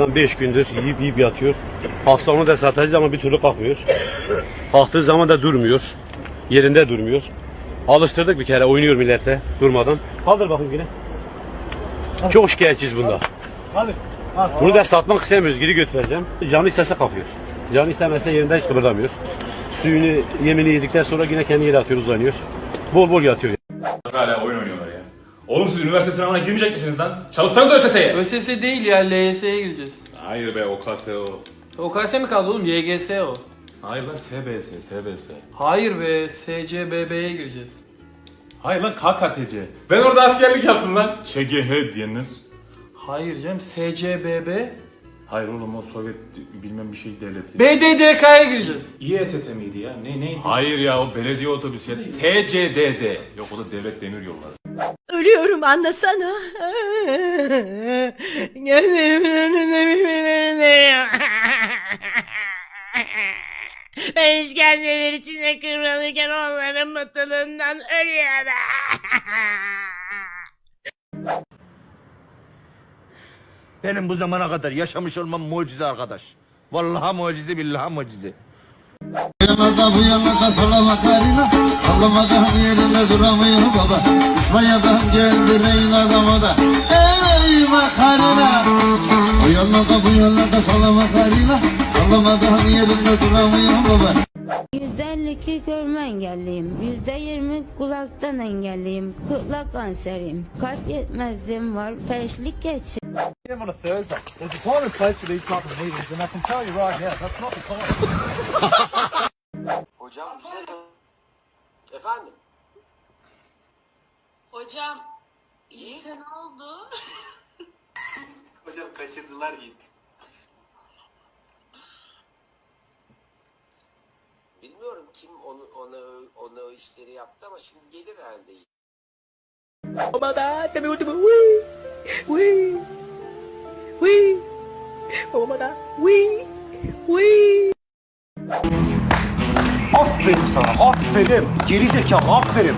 5 gündür yiyip yiyip yatıyor. Hasta onu da satacağız ama bir türlü kalkmıyor. Kalktığı zaman da durmuyor. Yerinde durmuyor. Alıştırdık bir kere oynuyor millete durmadan. Kaldır bakayım yine. Çok şikayetçiyiz bunda. Hadi. Hadi. Bunu da satmak istemiyoruz. Geri götüreceğim. Canı istese kalkıyor. Canı istemezse yerinden hiç kıpırdamıyor. Suyunu, yemini yedikten sonra yine kendi yere atıyor, uzanıyor. Bol bol yatıyor. Hala oyun oynuyorlar. Oğlum siz üniversite sınavına girmeyecek misiniz lan? Çalışsanız ÖSS'ye. ÖSS değil ya LYS'ye gireceğiz. Hayır be OKS o. OKS mi kaldı oğlum? YGS o. Hayır lan SBS, SBS. Hayır be SCBB'ye gireceğiz. Hayır lan KKTC. Ben orada askerlik yaptım lan. ÇGH diyenler. Hayır canım SCBB. Hayır oğlum o Sovyet bilmem bir şey devleti. BDDK'ya gireceğiz. İETT miydi ya? Ne neydi? Hayır ya o belediye otobüsü ya. TCDD. Yok o da devlet demir yolları. Ölüyorum anlasana. Gözlerimin önünde birbirlerine. Ben işkenceler içinde kıvrılırken onların mutluluğundan ölüyorum. Benim bu zamana kadar yaşamış olmam mucize arkadaş. Vallahi mucize billahi mucize. yana da bu yana da sallama karina Sallamadan yerinde duramıyor baba İspanya'dan geldi reyin adamı da Ey makarina Bu yana da bu yana da sallama karina Sallamadan yerinde duramıyor baba %52 görme engelliyim. %20 kulaktan engelliyim. Kulak kanseriyim. Kalp yetmezliğim var. Felçlik geçir. Him on a Thursday. There's a time and place for these type of meetings, and I can tell you right now, that's not the time. Efendim? Hocam işte ne oldu? Hocam kaçırdılar gitti. Bilmiyorum kim onu ona ona o işleri yaptı ama şimdi gelir herhalde. Aferin sana, aferin. Geri zekalı, aferin.